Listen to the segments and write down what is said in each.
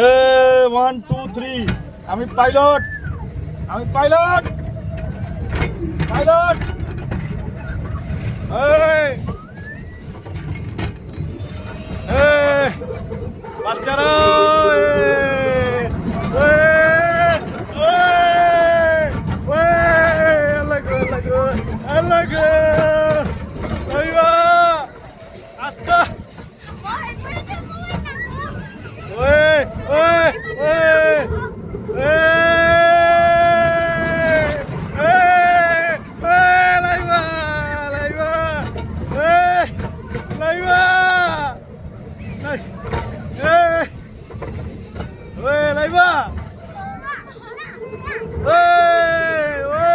এ one two three আমি pilot আমি pilot pilot এই এই বাচ্চারা ơi. Ê. Ê, lấy vợ. Ê ê.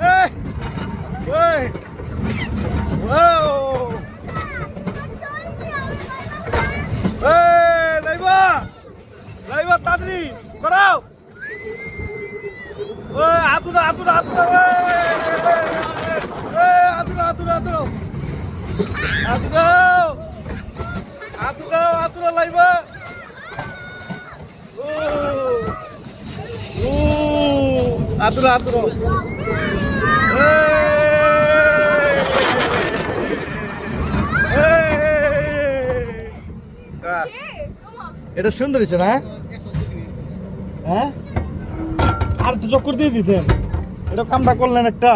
Ê ê. Wow. Ê, lấy vợ. Lấy vợ tắt đi. Có đâu ê áp tôi đâu áp tôi đâu áp tôi đâu এটা সুন্দর হয়েছে না হ্যাঁ আর তো চক্কর দিয়ে দিতেন এটা কামটা করলেন একটা